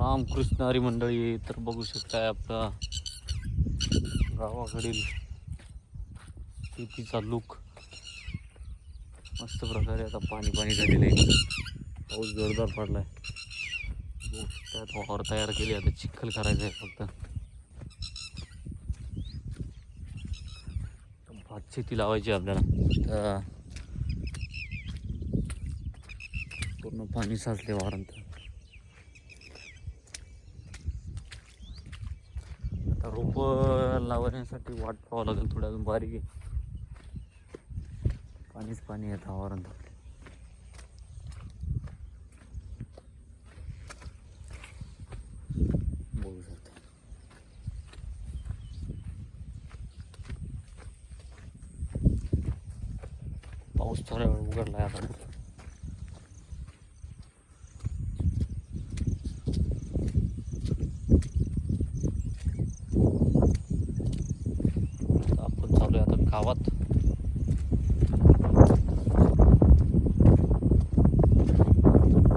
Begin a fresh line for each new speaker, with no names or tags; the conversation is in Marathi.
रामकृष्ण हरी मंडळी तर बघू शकताय आपला गावाकडील शेतीचा लुक. मस्त प्रकारे आता पाणी पाणी झालेलं आहे. पाऊस जोरदार पडलाय. त्यात वावर तयार केली आता चिखल करायचं आहे फक्त. भात शेती लावायची आहे आपल्याला. पूर्ण पाणी साचले वारांत आता रोपं लावण्यासाठी वाट पाहावं लागेल थोडं अजून बारीक आहे. पाणीच पाणी येतं वारांत बघू शकता. पाऊस थोड्या वेळ उघडला आपण आहे आता. кават.